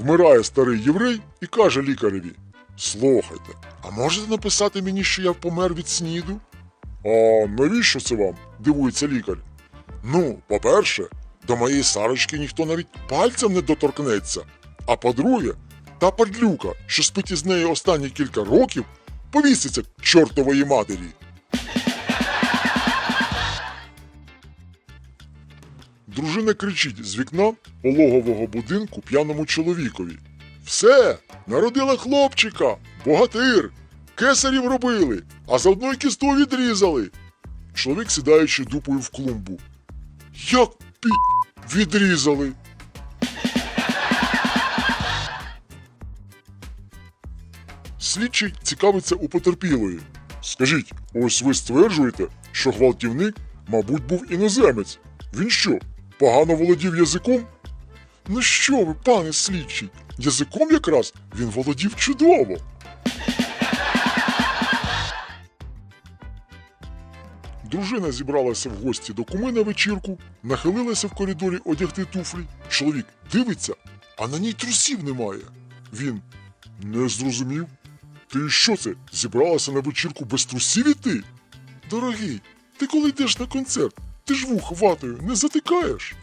Вмирає старий єврей і каже лікареві: Слухайте, а можете написати мені, що я помер від сніду? А навіщо це вам? дивується лікар. Ну, по-перше, до моєї Сарочки ніхто навіть пальцем не доторкнеться. А по-друге, та падлюка, що спить із нею останні кілька років, повіситься к чортової матері. Дружина кричить з вікна пологового будинку п'яному чоловікові. Все, народила хлопчика, богатир, кесарів робили, а заодно й кісту відрізали. Чоловік сідаючи дупою в клумбу. Як пі відрізали? Слідчий цікавиться у потерпілої. Скажіть, ось ви стверджуєте, що гвалтівник, мабуть, був іноземець. Він що, погано володів язиком? Ну що ви, пане слідчий, язиком якраз він володів чудово. Дружина зібралася в гості до куми на вечірку, нахилилася в коридорі одягти туфлі. Чоловік дивиться, а на ній трусів немає. Він не зрозумів. Ти що це? Зібралася на вечірку без трусів іти? Дорогий, ти коли йдеш на концерт, ти ж вух ватою не затикаєш.